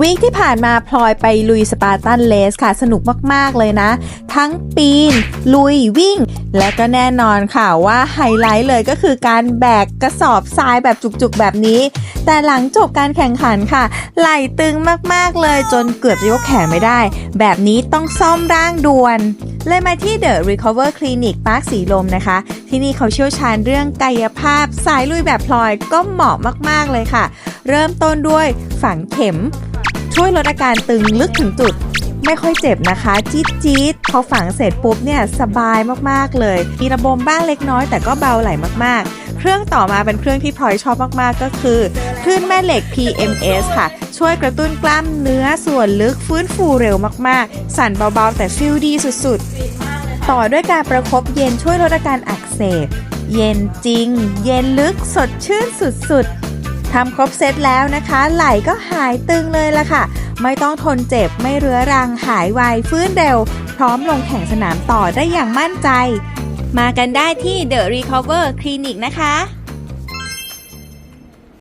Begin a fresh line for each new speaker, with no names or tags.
วีคที่ผ่านมาพลอยไปลุยสปาร์ตันเลสค่ะ สนุกมาก ๆ เลยนะ ทั้งปีน ลุยวิ่ง และก็แน่นอนค่ะว่าไฮไลท์เลยก็คือการแบกกระสอบทรายแบบจุกๆ แบบนี้ แต่หลังจบการแข่งขันค่ะ ไหล่ตึงมาก ๆ เลยจนเกือบจะยกแขนไม่ได้ แบบนี้ต้องซ่อมร่างด่วน เลยมาที่ The Recover Clinic ปาร์คสีลมนะคะ ที่นี่เขาเชี่ยวชาญเรื่องกายภาพสายลุยแบบพลอยก็เหมาะมาก ๆ เลยค่ะ เริ่มต้นด้วยฝังเข็ม ช่วยลดอาการตึงลึกถึงจุด ไม่ค่อยเจ็บนะคะ จี๊ดจี๊ดพอฝังเสร็จปุ๊บเนี่ยสบายมากๆเลย มีระบมบ้างเล็กน้อยแต่ก็เบาไหลมากๆ เครื่องต่อมาเป็นเครื่องที่พลอยชอบมากๆก็คือคลื่นแม่เหล็ก PMS ค่ะ ช่วยกระตุ้นกล้ามเนื้อส่วนลึกฟื้นฟูเร็วมากๆ สั่นเบาๆ แต่ฟิลดีสุดๆ ต่อด้วยการประคบเย็นช่วยลดอาการอักเสบ เย็นจริง เย็นลึกสดชื่นสุดๆ ทำครบเซตแล้วนะคะ ไหล่ก็หายตึงเลยละค่ะ ไม่ต้องทนเจ็บไม่เรื้อรังหายไวฟื้นเร็ว พร้อมลงแข่งสนามต่อได้อย่างมั่นใจ มากันได้ที่ The Recover Clinic นะคะ